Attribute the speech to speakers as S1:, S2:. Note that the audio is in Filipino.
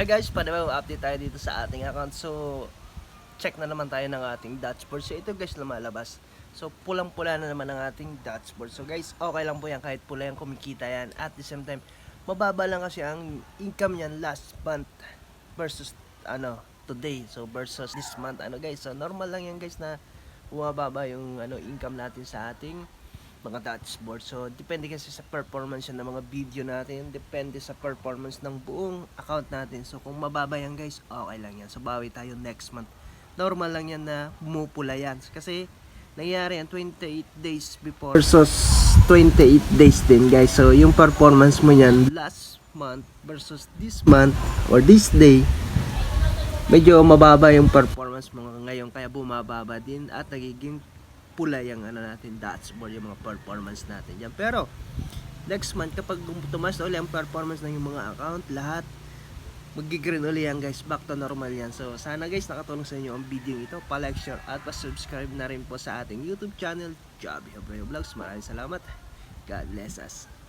S1: Hi guys, panabaw update tayo dito sa ating account. So, check na naman tayo ng ating dashboard. So, ito guys lumalabas. So, pulang-pula na naman ang ating dashboard. So, guys, okay lang po yan kahit pula yan, kumikita yan. At the same time, mababa lang kasi ang income niyan last month versus ano today. So, versus this month. Ano guys, so normal lang yan guys na bumababa yung ano income natin sa ating mga dashboard. So, depende kasi sa performance yan ng mga video natin. Depende sa performance ng buong account natin. So, kung mababa yan guys, okay lang yan. So, bawi tayo next month. Normal lang yan na bumupula yan. Kasi, nangyari yan 28 days before versus 28 days din guys. So, yung performance mo yan last month versus this month or this day, medyo mababa yung performance mo ngayon kaya bumababa din at nagiging pula yung ano natin dashboard yung mga performance natin yan pero next month kapag tumas na uli ang performance ng yung mga account lahat magigreen uli yan guys. Back to normal yan. So sana guys nakatulong sa inyo ang video ito. Pa-like share at pa-subscribe na rin po sa ating youtube channel Joby Hebreo Vlogs. Maraming salamat. God bless us